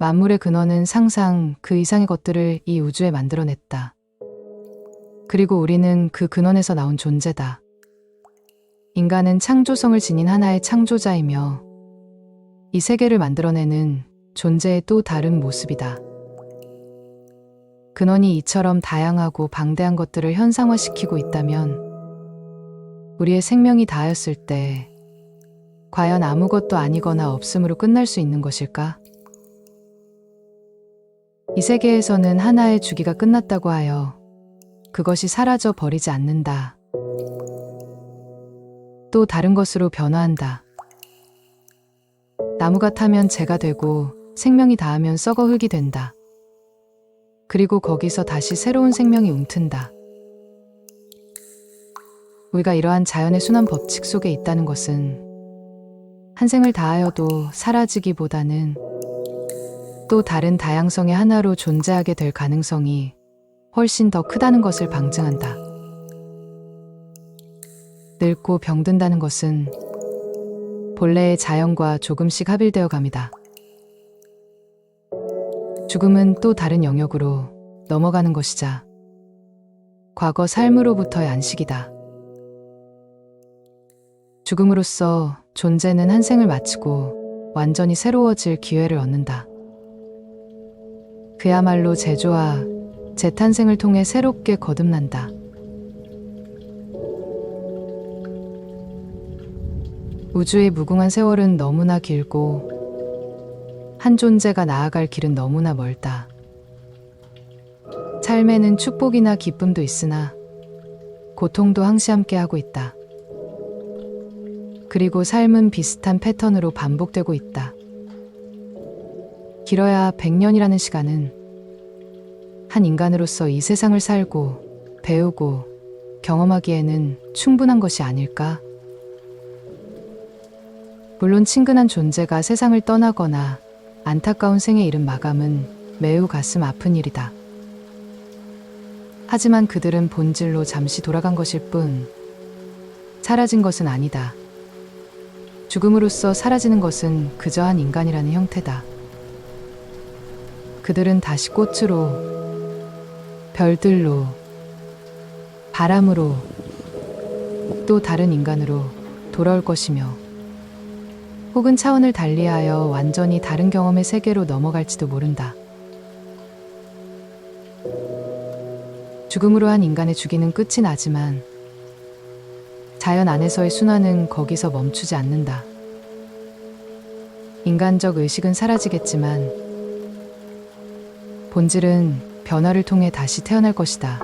만물의 근원은 상상 그 이상의 것들을 이 우주에 만들어냈다. 그리고 우리는 그 근원에서 나온 존재다. 인간은 창조성을 지닌 하나의 창조자이며 이 세계를 만들어내는 존재의 또 다른 모습이다. 근원이 이처럼 다양하고 방대한 것들을 현상화시키고 있다면 우리의 생명이 다하였을 때 과연 아무것도 아니거나 없음으로 끝날 수 있는 것일까? 이 세계에서는 하나의 주기가 끝났다고 하여 그것이 사라져 버리지 않는다. 또 다른 것으로 변화한다. 나무가 타면 재가 되고 생명이 닿으면 썩어 흙이 된다. 그리고 거기서 다시 새로운 생명이 움튼다. 우리가 이러한 자연의 순환 법칙 속에 있다는 것은 한 생을 다하여도 사라지기보다는 또 다른 다양성의 하나로 존재하게 될 가능성이 훨씬 더 크다는 것을 방증한다. 늙고 병든다는 것은 본래의 자연과 조금씩 합일되어 갑니다. 죽음은 또 다른 영역으로 넘어가는 것이자 과거 삶으로부터의 안식이다. 죽음으로써 존재는 한 생을 마치고 완전히 새로워질 기회를 얻는다. 그야말로 재조와 재탄생을 통해 새롭게 거듭난다. 우주의 무궁한 세월은 너무나 길고 한 존재가 나아갈 길은 너무나 멀다. 삶에는 축복이나 기쁨도 있으나 고통도 항시 함께하고 있다. 그리고 삶은 비슷한 패턴으로 반복되고 있다. 길어야 100년이라는 시간은 한 인간으로서 이 세상을 살고 배우고 경험하기에는 충분한 것이 아닐까? 물론 친근한 존재가 세상을 떠나거나 안타까운 생의 이른 마감은 매우 가슴 아픈 일이다. 하지만 그들은 본질로 잠시 돌아간 것일 뿐 사라진 것은 아니다. 죽음으로써 사라지는 것은 그저 한 인간이라는 형태다. 그들은 다시 꽃으로, 별들로, 바람으로, 또 다른 인간으로 돌아올 것이며, 혹은 차원을 달리하여 완전히 다른 경험의 세계로 넘어갈지도 모른다. 죽음으로 한 인간의 주기는 끝이 나지만, 자연 안에서의 순환은 거기서 멈추지 않는다. 인간적 의식은 사라지겠지만 본질은 변화를 통해 다시 태어날 것이다.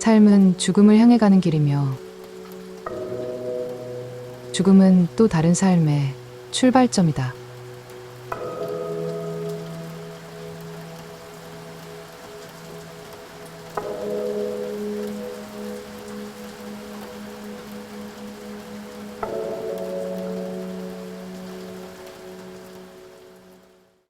삶은 죽음을 향해 가는 길이며 죽음은 또 다른 삶의 출발점이다.